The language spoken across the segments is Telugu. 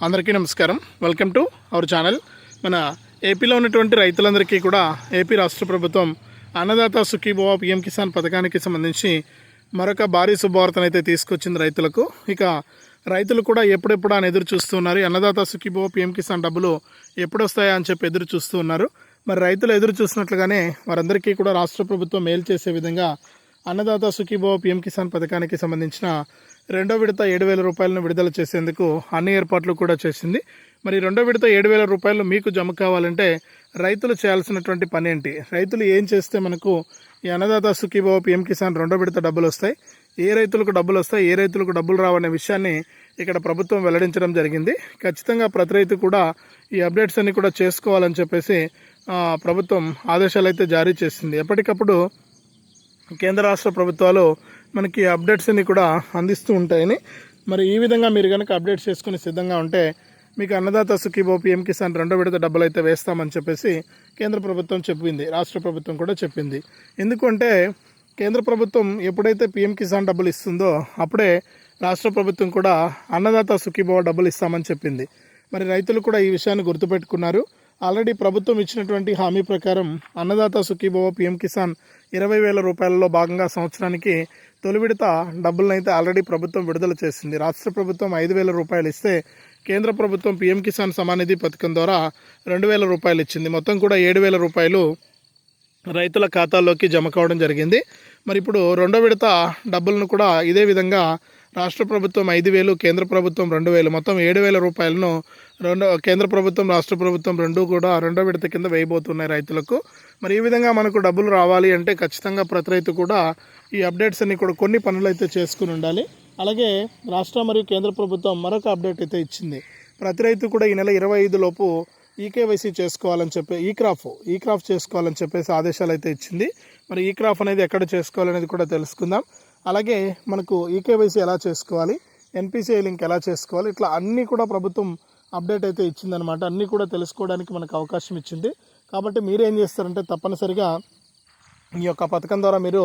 అందరికీ నమస్కారం. వెల్కమ్ టు అవర్ ఛానల్ మన ఏపీలో ఉన్నటువంటి రైతులందరికీ కూడా ఏపీ రాష్ట్ర ప్రభుత్వం అన్నదాత సుఖీభవ పిఎం కిసాన్ పథకానికి సంబంధించి మరొక భారీ శుభవార్తనైతే తీసుకొచ్చింది రైతులకు. ఇక రైతులు కూడా ఎప్పుడెప్పుడు అని ఎదురు చూస్తున్నారు అన్నదాత సుఖీభవ పిఎం కిసాన్ డబ్బులు ఎప్పుడొస్తాయా అని చెప్పి ఎదురు చూస్తూ ఉన్నారు. మరి రైతులు ఎదురు చూసినట్లుగానే వారందరికీ కూడా రాష్ట్ర ప్రభుత్వం మేలు చేసే విధంగా అన్నదాత సుఖీభవ పిఎం కిసాన్ పథకానికి సంబంధించిన రెండో విడత ఏడు వేల రూపాయలను విడుదల చేసేందుకు అన్ని ఏర్పాట్లు కూడా చేసింది. మరి రెండో విడత ఏడు వేల రూపాయలు మీకు జమ కావాలంటే రైతులు చేయాల్సినటువంటి పని ఏంటి? రైతులు ఏం చేస్తే మనకు ఈ అన్నదాత సుఖీభవ పిఎం కిసాన్ రెండో విడత డబ్బులు వస్తాయి? ఏ రైతులకు డబ్బులు వస్తాయి? ఏ రైతులకు డబ్బులు రావనే విషయాన్ని ఇక్కడ ప్రభుత్వం వెల్లడించడం జరిగింది. ఖచ్చితంగా ప్రతి రైతు కూడా ఈ అప్డేట్స్ అన్ని కూడా చేసుకోవాలని చెప్పేసి ప్రభుత్వం ఆదేశాలు అయితే జారీ చేసింది. ఎప్పటికప్పుడు కేంద్ర రాష్ట్ర ప్రభుత్వాలు మనకి అప్డేట్స్ అన్ని కూడా అందిస్తూ ఉంటాయని. మరి ఈ విధంగా మీరు కనుక అప్డేట్ చేసుకుని సిద్ధంగా ఉంటే మీకు అన్నదాత సుఖీబో పిఎం కిసాన్ రెండో విడత డబ్బులు అయితే వేస్తామని చెప్పేసి కేంద్ర ప్రభుత్వం చెప్పింది. రాష్ట్ర ప్రభుత్వం కూడా చెప్పింది. ఎందుకంటే కేంద్ర ప్రభుత్వం ఎప్పుడైతే పిఎం కిసాన్ డబ్బులు ఇస్తుందో అప్పుడే రాష్ట్ర ప్రభుత్వం కూడా అన్నదాత సుఖీభవ డబ్బులు ఇస్తామని చెప్పింది. మరి రైతులు కూడా ఈ విషయాన్ని గుర్తుపెట్టుకున్నారు. ఆల్రెడీ ప్రభుత్వం ఇచ్చినటువంటి హామీ ప్రకారం అన్నదాత సుఖీభవ పిఎం కిసాన్ ఇరవై వేల రూపాయలలో భాగంగా సంవత్సరానికి తొలి విడత డబ్బులను అయితే ఆల్రెడీ ప్రభుత్వం విడుదల చేసింది. రాష్ట్ర ప్రభుత్వం ఐదు వేల రూపాయలు ఇస్తే కేంద్ర ప్రభుత్వం పిఎం కిసాన్ సమానిధి పథకం ద్వారా రెండు వేల రూపాయలు ఇచ్చింది. మొత్తం కూడా ఏడు వేల రూపాయలు రైతుల ఖాతాల్లోకి జమ కావడం జరిగింది. మరి ఇప్పుడు రెండో విడత డబ్బులను కూడా ఇదే విధంగా రాష్ట్ర ప్రభుత్వం ఐదు వేలు కేంద్ర ప్రభుత్వం రెండు వేలు. మొత్తం ఏడు వేల రూపాయలను రెండో కేంద్ర ప్రభుత్వం రాష్ట్ర ప్రభుత్వం రెండు కూడా రెండో విడత కింద వేయబోతున్నాయి రైతులకు. మరి ఈ విధంగా మనకు డబ్బులు రావాలి అంటే ఖచ్చితంగా ప్రతి రైతు కూడా ఈ అప్డేట్స్ అన్ని కూడా కొన్ని పనులు అయితే చేసుకుని ఉండాలి. అలాగే రాష్ట్ర మరియు కేంద్ర ప్రభుత్వం మరొక అప్డేట్ అయితే ఇచ్చింది. ప్రతి రైతు కూడా ఈ నెల ఇరవై ఐదు లోపు ఈకేవైసీ చేసుకోవాలని చెప్పి ఈ క్రాఫ్ ఈ క్రాఫ్ చేసుకోవాలని చెప్పేసి ఆదేశాలు అయితే ఇచ్చింది. మరి ఈ క్రాఫ్ అనేది ఎక్కడ చేసుకోవాలనేది కూడా తెలుసుకుందాం. అలాగే మనకు ఈకేవైసీ ఎలా చేసుకోవాలి ఎన్పిసిఐ లింక్ ఎలా చేసుకోవాలి ఇట్లా అన్నీ కూడా ప్రభుత్వం అప్డేట్ అయితే ఇచ్చిందనమాట అన్నీ కూడా తెలుసుకోవడానికి మనకు అవకాశం ఇచ్చింది. కాబట్టి మీరేం చేస్తారంటే తప్పనిసరిగా ఈ యొక్క పథకం ద్వారా మీరు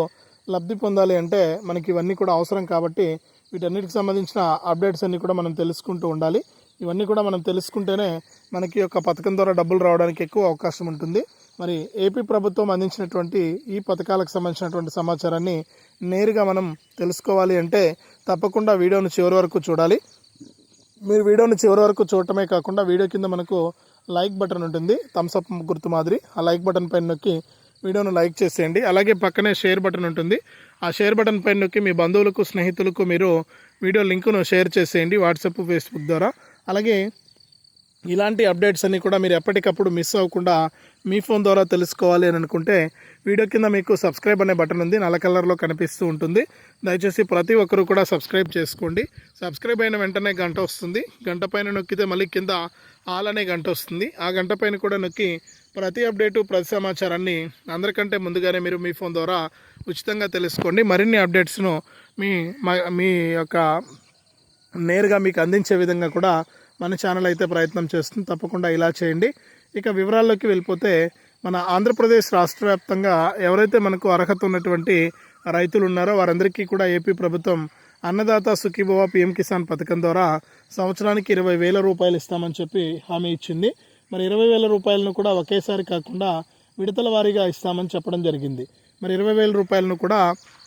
లబ్ధి పొందాలి అంటే మనకి ఇవన్నీ కూడా అవసరం కాబట్టి వీటన్నిటికి సంబంధించిన అప్డేట్స్ అన్నీ కూడా మనం తెలుసుకుంటూ ఉండాలి. ఇవన్నీ కూడా మనం తెలుసుకుంటేనే మనకి ఈ యొక్క పథకం ద్వారా డబ్బులు రావడానికి ఎక్కువ అవకాశం ఉంటుంది. మరి ఏపీ ప్రభుత్వం అందించినటువంటి ఈ పథకాలకు సంబంధించినటువంటి సమాచారాన్ని నేరుగా మనం తెలుసుకోవాలి అంటే తప్పకుండా వీడియోను చివరి వరకు చూడాలి. మీరు వీడియోను చివరి వరకు చూడటమే కాకుండా వీడియో కింద మనకు లైక్ బటన్ ఉంటుంది. థమ్స్అప్ గుర్తు మాదిరి. ఆ లైక్ బటన్ పైన నొక్కి వీడియోను లైక్ చేసేయండి. అలాగే పక్కనే షేర్ బటన్ ఉంటుంది. ఆ షేర్ బటన్ పైన నొక్కి మీ బంధువులకు స్నేహితులకు మీరు వీడియో లింకును షేర్ చేసేయండి వాట్సాప్ ఫేస్బుక్ ద్వారా. అలాగే ఇలాంటి అప్డేట్స్ అన్నీ కూడా మీరు ఎప్పటికప్పుడు మిస్ అవ్వకుండా మీ ఫోన్ ద్వారా తెలుసుకోవాలి అని అనుకుంటే వీడియో కింద మీకు సబ్స్క్రైబ్ అనే బటన్ ఉంది. నల్ల కలర్లో కనిపిస్తూ ఉంటుంది. దయచేసి ప్రతి ఒక్కరు కూడా సబ్స్క్రైబ్ చేసుకోండి. సబ్స్క్రైబ్ అయిన వెంటనే గంట వస్తుంది. గంట పైన నొక్కితే మళ్ళీ కింద ఆల్ అనే గంట వస్తుంది. ఆ గంట పైన కూడా నొక్కి ప్రతి అప్డేటు ప్రతి సమాచారాన్ని అందరికంటే ముందుగానే మీరు మీ ఫోన్ ద్వారా ఉచితంగా తెలుసుకోండి. మరిన్ని అప్డేట్స్ను మీ మీ యొక్క నేరుగా మీకు అందించే విధంగా కూడా మన ఛానల్ అయితే ప్రయత్నం చేస్తుంది. తప్పకుండా ఇలా చేయండి. ఇక వివరాల్లోకి వెళ్ళిపోతే మన ఆంధ్రప్రదేశ్ రాష్ట్ర వ్యాప్తంగా ఎవరైతే మనకు అర్హత ఉన్నటువంటి రైతులు ఉన్నారో వారందరికీ కూడా ఏపీ ప్రభుత్వం అన్నదాత సుఖీభవ పిఎం కిసాన్ పథకం ద్వారా సంవత్సరానికి ఇరవై వేల రూపాయలు ఇస్తామని చెప్పి హామీ ఇచ్చింది. మరి ఇరవై వేల రూపాయలను కూడా ఒకేసారి కాకుండా విడతల వారీగా ఇస్తామని చెప్పడం జరిగింది. మరి ఇరవై వేల రూపాయలను కూడా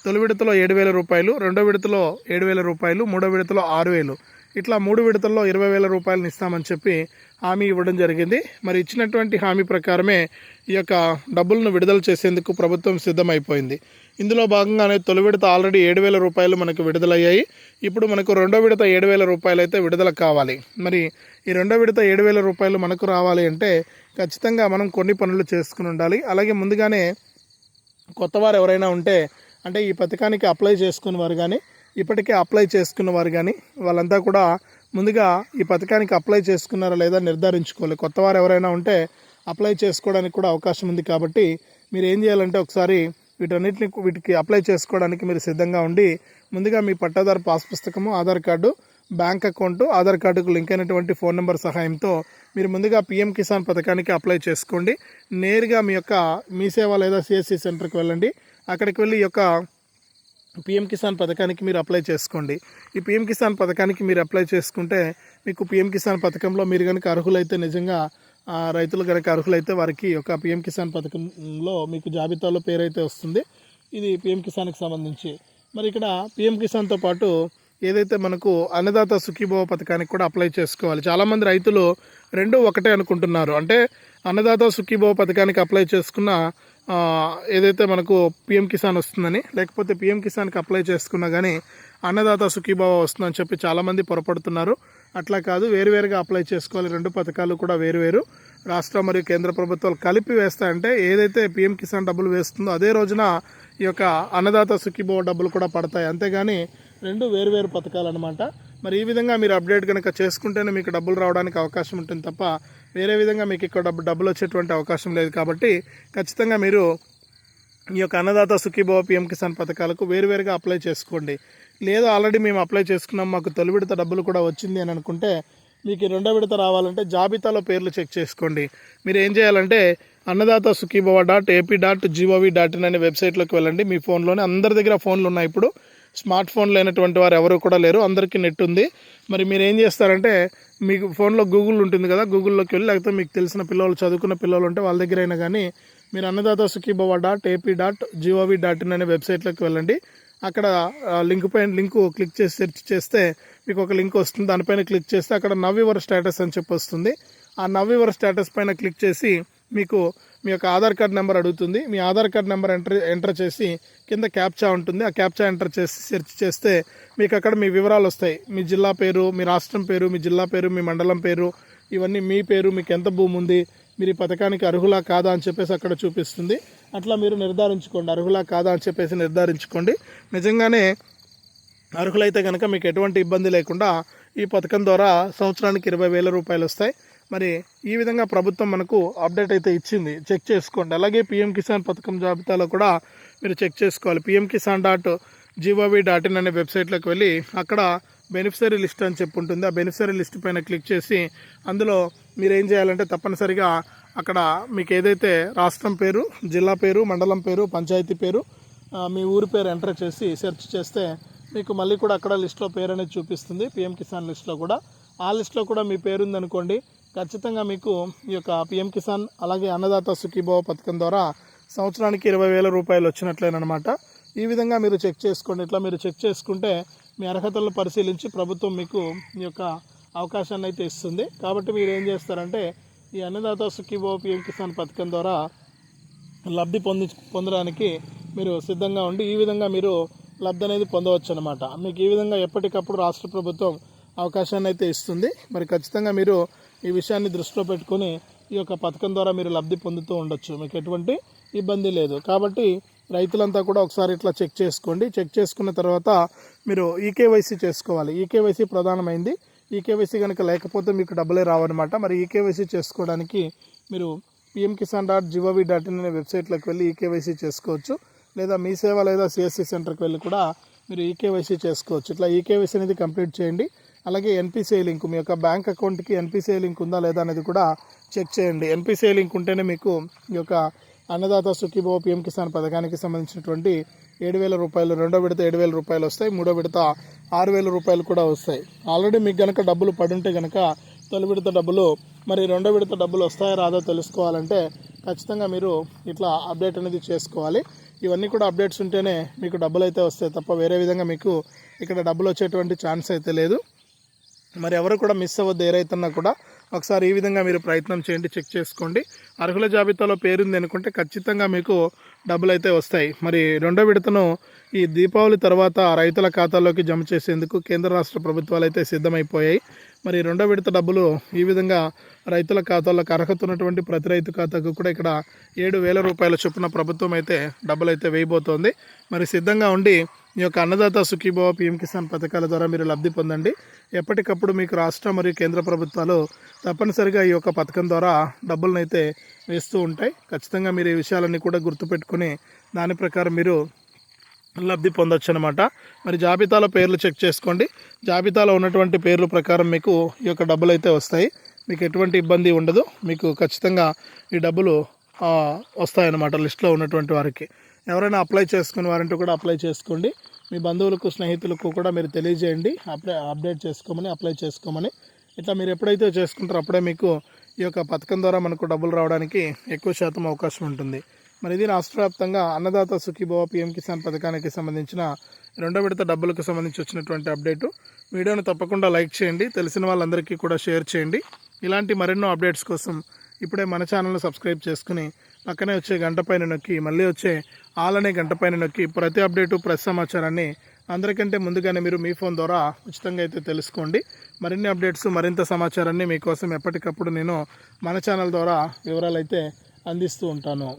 తొలి విడతలో ఏడు వేల రూపాయలు రెండో విడతలో ఏడు వేల రూపాయలు మూడో విడతలో ఆరు వేలు. ఇట్లా మూడు విడతల్లో ఇరవై వేల రూపాయలను ఇస్తామని చెప్పి హామీ ఇవ్వడం జరిగింది. మరి ఇచ్చినటువంటి హామీ ప్రకారమే ఈ యొక్క డబ్బులను విడుదల చేసేందుకు ప్రభుత్వం సిద్ధమైపోయింది. ఇందులో భాగంగానే తొలి విడత ఆల్రెడీ ఏడు వేల రూపాయలు మనకు విడుదలయ్యాయి. ఇప్పుడు మనకు రెండో విడత ఏడు వేల రూపాయలు అయితే విడుదల కావాలి. మరి ఈ రెండో విడత ఏడు వేల రూపాయలు మనకు రావాలి అంటే ఖచ్చితంగా మనం కొన్ని పనులు చేసుకుని ఉండాలి. అలాగే ముందుగానే కొత్తవారు ఎవరైనా ఉంటే అంటే ఈ పథకానికి అప్లై చేసుకుని వారు కానీ ఇప్పటికే అప్లై చేసుకున్న వారు కానీ వాళ్ళంతా కూడా ముందుగా ఈ పథకానికి అప్లై చేసుకున్నారా లేదా నిర్ధారించుకోవాలి. కొత్త వారు ఎవరైనా ఉంటే అప్లై చేసుకోవడానికి కూడా అవకాశం ఉంది కాబట్టి మీరు ఏం చేయాలంటే ఒకసారి వీటన్నిటిని వీటికి అప్లై చేసుకోవడానికి మీరు సిద్ధంగా ఉండి ముందుగా మీ పట్టాదారు పాస్ పుస్తకము Aadhaar card bank account Aadhaar కార్డుకు లింక్ అయినటువంటి ఫోన్ నెంబర్ సహాయంతో మీరు ముందుగా పిఎం కిసాన్ పథకానికి అప్లై చేసుకోండి. నేరుగా మీ యొక్క మీ సేవ లేదా సిఎస్సి సెంటర్కి వెళ్ళండి. అక్కడికి వెళ్ళి ఈ యొక్క పిఎం కిసాన్ పథకానికి మీరు అప్లై చేసుకోండి. ఈ పిఎం కిసాన్ పథకానికి మీరు అప్లై చేసుకుంటే మీకు పిఎం కిసాన్ పథకంలో మీరు కనుక అర్హులైతే నిజంగా రైతులు కనుక అర్హులైతే వారికి ఒక పిఎం కిసాన్ పథకంలో మీకు జాబితాలో పేరైతే వస్తుంది. ఇది పిఎం కిసాన్కి సంబంధించి. మరి ఇక్కడ పిఎం కిసాన్తో పాటు ఏదైతే మనకు అన్నదాత సుఖీభవ పథకానికి కూడా అప్లై చేసుకోవాలి. చాలామంది రైతులు రెండు ఒకటే అనుకుంటున్నారు. అంటే అన్నదాత సుఖీభవ పథకానికి అప్లై చేసుకున్న ఏదైతే మనకు పిఎం కిసాన్ వస్తుందని లేకపోతే పిఎం కిసాన్కి అప్లై చేసుకున్నా కానీ అన్నదాత సుఖీభవ వస్తుందని చెప్పి చాలామంది పొరపడుతున్నారు. అట్లా కాదు వేరువేరుగా అప్లై చేసుకోవాలి. రెండు పథకాలు కూడా వేరువేరు. రాష్ట్ర మరియు కేంద్ర ప్రభుత్వాలు కలిపి వేస్తాయంటే ఏదైతే పిఎం కిసాన్ డబ్బులు వేస్తుందో అదే రోజున ఈ యొక్క అన్నదాత సుఖీభవ డబ్బులు కూడా పడతాయి. అంతేగాని రెండు వేరువేరు పథకాలు అనమాట మరి ఈ విధంగా మీరు అప్డేట్ కనుక చేసుకుంటేనే మీకు డబ్బులు రావడానికి అవకాశం ఉంటుంది తప్ప వేరే విధంగా మీకు ఇక్కడ డబ్బు డబ్బులు వచ్చేటువంటి అవకాశం లేదు కాబట్టి ఖచ్చితంగా మీరు ఈ యొక్క అన్నదాత సుఖీభవ పిఎం కిసాన్ పథకాలకు వేరువేరుగా అప్లై చేసుకోండి. లేదు ఆల్రెడీ మేము అప్లై చేసుకున్నాం మాకు తొలి విడత డబ్బులు కూడా వచ్చింది అని అనుకుంటే మీకు రెండో విడత రావాలంటే జాబితాలో పేర్లు చెక్ చేసుకోండి. మీరు ఏం చేయాలంటే Annadata Sukhibhava dot AP dot gov dot in అనే వెబ్సైట్లోకి వెళ్ళండి. మీ ఫోన్లోనే అందరి దగ్గర ఫోన్లు ఉన్నాయి ఇప్పుడు. స్మార్ట్ ఫోన్ లేనటువంటి వారు ఎవరు కూడా లేరు. అందరికీ నెట్ ఉంది. మరి మీరు ఏం చేస్తారంటే మీకు ఫోన్లో గూగుల్ ఉంటుంది కదా గూగుల్లోకి వెళ్ళి లేకపోతే మీకు తెలిసిన పిల్లలు చదువుకున్న పిల్లలు ఉంటే వాళ్ళ దగ్గర అయినా కానీ మీరు Annadata Sukhibhava dot AP dot gov dot in అనే వెబ్సైట్లోకి వెళ్ళండి. అక్కడ లింక్ పైన లింక్ క్లిక్ చేసి సెర్చ్ చేస్తే మీకు ఒక లింక్ వస్తుంది. దానిపైన క్లిక్ చేస్తే అక్కడ నవ్ యువర్ స్టేటస్ అని చెప్పి వస్తుంది. ఆ నవ్ యువర్ స్టేటస్ పైన క్లిక్ చేసి మీకు మీ యొక్క ఆధార్ కార్డ్ నెంబర్ అడుగుతుంది. మీ Aadhaar card number enter enter చేసి కింద క్యాప్చా ఉంటుంది. ఆ క్యాప్చా ఎంటర్ చేసి సెర్చ్ చేస్తే మీకు అక్కడ మీ వివరాలు వస్తాయి. మీ జిల్లా పేరు మీ రాష్ట్రం పేరు మీ జిల్లా పేరు మీ మండలం పేరు ఇవన్నీ మీ పేరు మీకు ఎంత భూమి ఉంది మీరు ఈ పథకానికి అర్హులా కాదా అని చెప్పేసి అక్కడ చూపిస్తుంది. అట్లా మీరు నిర్ధారించుకోండి. అర్హులా కాదా అని చెప్పేసి నిర్ధారించుకోండి. నిజంగానే అర్హులైతే కనుక మీకు ఎటువంటి ఇబ్బంది లేకుండా ఈ పథకం ద్వారా సంవత్సరానికి ఇరవై వేల రూపాయలు వస్తాయి. మరి ఈ విధంగా ప్రభుత్వం మనకు అప్డేట్ అయితే ఇచ్చింది. చెక్ చేసుకోండి. అలాగే పిఎం కిసాన్ పథకం జాబితాలో కూడా మీరు చెక్ చేసుకోవాలి. PM Kisan dot gov dot in అనే వెబ్సైట్లోకి వెళ్ళి అక్కడ బెనిఫిషరీ లిస్ట్ అని చెప్పి ఉంటుంది. ఆ బెనిఫిషరీ లిస్ట్ పైన క్లిక్ చేసి అందులో మీరు ఏం చేయాలంటే తప్పనిసరిగా అక్కడ మీకు ఏదైతే రాష్ట్రం పేరు జిల్లా పేరు మండలం పేరు పంచాయతీ పేరు మీ ఊరి పేరు ఎంటర్ చేసి సెర్చ్ చేస్తే మీకు మళ్ళీ కూడా అక్కడ లిస్ట్లో పేరు అనేది చూపిస్తుంది. పిఎం కిసాన్ లిస్ట్లో కూడా. ఆ లిస్ట్లో కూడా మీ పేరు ఉందనుకోండి ఖచ్చితంగా మీకు ఈ యొక్క పిఎం కిసాన్ అలాగే అన్నదాత సుఖీభావ పథకం ద్వారా సంవత్సరానికి ఇరవై వేల రూపాయలు వచ్చినట్లేనమాట ఈ విధంగా మీరు చెక్ చేసుకోండి. ఇట్లా మీరు చెక్ చేసుకుంటే మీ అర్హతలను పరిశీలించి ప్రభుత్వం మీకు ఈ యొక్క అవకాశాన్ని అయితే ఇస్తుంది. కాబట్టి మీరు ఏం చేస్తారంటే ఈ అన్నదాత సుఖీభావ పిఎం కిసాన్ పథకం ద్వారా లబ్ధి పొంది పొందడానికి మీరు సిద్ధంగా ఉండి ఈ విధంగా మీరు లబ్ధి అనేది పొందవచ్చు అనమాట మీకు ఈ విధంగా ఎప్పటికప్పుడు రాష్ట్ర ప్రభుత్వం అవకాశాన్ని అయితే ఇస్తుంది. మరి ఖచ్చితంగా మీరు ఈ విషయాన్ని దృష్టిలో పెట్టుకొని ఈ యొక్క పథకం ద్వారా మీరు లబ్ధి పొందుతూ ఉండొచ్చు. మీకు ఎటువంటి ఇబ్బంది లేదు. కాబట్టి రైతులంతా కూడా ఒకసారి ఇట్లా చెక్ చేసుకోండి. చెక్ చేసుకున్న తర్వాత మీరు ఈకేవైసీ చేసుకోవాలి. ఈకేవైసీ ప్రధానమైంది. ఈకేవైసీ కనుక లేకపోతే మీకు డబ్బులే రావన్నమాట. మరి ఈకేవైసీ చేసుకోవడానికి మీరు PM Kisan dot gov dot in అనే వెబ్సైట్లోకి వెళ్ళి ఈకేవైసీ చేసుకోవచ్చు. లేదా మీ సేవ లేదా సిఎస్సి సెంటర్కి వెళ్ళి కూడా మీరు ఈకేవైసీ చేసుకోవచ్చు. ఇట్లా ఈకేవైసీ అనేది కంప్లీట్ చేయండి. అలాగే ఎన్పిసిఐ లింక్ మీ యొక్క బ్యాంక్ అకౌంట్కి ఎన్పిసిఐ లింక్ ఉందా లేదా అనేది కూడా చెక్ చేయండి. ఎన్పిసిఐ లింక్ ఉంటేనే మీకు ఈ యొక్క అన్నదాత సుఖీభో పిఎం కిసాన్ పథకానికి సంబంధించినటువంటి ఏడు వేల రూపాయలు రెండో విడత ఏడు వేల రూపాయలు వస్తాయి మూడో విడత ఆరు వేల రూపాయలు కూడా వస్తాయి. ఆల్రెడీ మీకు గనక డబ్బులు పడుంటే గనక తొలి విడత డబ్బులు మరి రెండో విడత డబ్బులు వస్తాయా రాదో తెలుసుకోవాలంటే ఖచ్చితంగా మీరు ఇట్లా అప్డేట్ అనేది చేసుకోవాలి. ఇవన్నీ కూడా అప్డేట్స్ ఉంటేనే మీకు డబ్బులు అయితే వస్తాయి తప్ప వేరే విధంగా మీకు ఇక్కడ డబ్బులు వచ్చేటువంటి ఛాన్స్ అయితే లేదు. మరి ఎవరు కూడా మిస్ అవ్వద్దు. ఏరైతున్నా కూడా ఒకసారి ఈ విధంగా మీరు ప్రయత్నం చేయండి చెక్ చేసుకోండి. అర్హుల జాబితాలో పేరుంది అనుకుంటే ఖచ్చితంగా మీకు డబ్బులు అయితే వస్తాయి. మరి రెండో విడతను ఈ దీపావళి తర్వాత రైతుల ఖాతాలోకి జమ చేసేందుకు కేంద్ర రాష్ట్ర ప్రభుత్వాలు అయితే సిద్ధమైపోయాయి. మరి రెండో విడత డబ్బులు ఈ విధంగా రైతుల ఖాతాలకు అర్హత ఉన్నటువంటి ప్రతి రైతు ఖాతాకు కూడా ఇక్కడ ఏడు వేల రూపాయల చొప్పున ప్రభుత్వం అయితే డబ్బులు అయితే వేయబోతోంది. మరి సిద్ధంగా ఉండి ఈ యొక్క అన్నదాత సుఖీభావ పీఎం కిసాన్ పథకాల ద్వారా మీరు లబ్ధి పొందండి. ఎప్పటికప్పుడు మీకు రాష్ట్ర మరియు కేంద్ర ప్రభుత్వాలు తప్పనిసరిగా ఈ యొక్క పథకం ద్వారా డబ్బులను అయితే వేస్తూ ఉంటాయి. ఖచ్చితంగా మీరు ఈ విషయాలన్నీ కూడా గుర్తుపెట్టుకుని దాని ప్రకారం మీరు లబ్ధి పొందొచ్చు అనమాట మరి జాబితాలో పేర్లు చెక్ చేసుకోండి. జాబితాలో ఉన్నటువంటి పేర్ల ప్రకారం మీకు ఈ యొక్క డబ్బులు అయితే వస్తాయి. మీకు ఎటువంటి ఇబ్బంది ఉండదు. మీకు ఖచ్చితంగా ఈ డబ్బులు వస్తాయన్నమాట లిస్ట్లో ఉన్నటువంటి వారికి. ఎవరైనా అప్లై చేసుకుని వారంటే కూడా అప్లై చేసుకోండి. మీ బంధువులకు స్నేహితులకు కూడా మీరు తెలియజేయండి. అప్లై అప్డేట్ చేసుకోమని అప్లై చేసుకోమని. ఇట్లా మీరు ఎప్పుడైతే చేసుకుంటారో అప్పుడే మీకు ఈ యొక్క పథకం ద్వారా మనకు డబ్బులు రావడానికి ఎక్కువ శాతం అవకాశం ఉంటుంది. మరి ఇది రాష్ట్ర వ్యాప్తంగా అన్నదాత సుఖీభవ పిఎం కిసాన్ పథకానికి సంబంధించిన రెండో విడత డబ్బులకు సంబంధించి వచ్చినటువంటి అప్డేటు. వీడియోను తప్పకుండా లైక్ చేయండి. తెలిసిన వాళ్ళందరికీ కూడా షేర్ చేయండి. ఇలాంటి మరెన్నో అప్డేట్స్ కోసం ఇప్పుడే మన ఛానల్ను సబ్స్క్రైబ్ చేసుకుని పక్కనే వచ్చే గంట పైన నొక్కి మళ్ళీ వచ్చే ఆల్ అనే గంట పైన నొక్కి ప్రతి అప్డేటు ప్రతి సమాచారాన్ని అందరికంటే ముందుగానే మీరు మీ ఫోన్ ద్వారా ఉచితంగా అయితే తెలుసుకోండి. మరిన్ని అప్డేట్స్ మరింత సమాచారాన్ని మీకోసం ఎప్పటికప్పుడు నేను మన ఛానల్ ద్వారా వివరాలు అయితే అందిస్తూ ఉంటాను.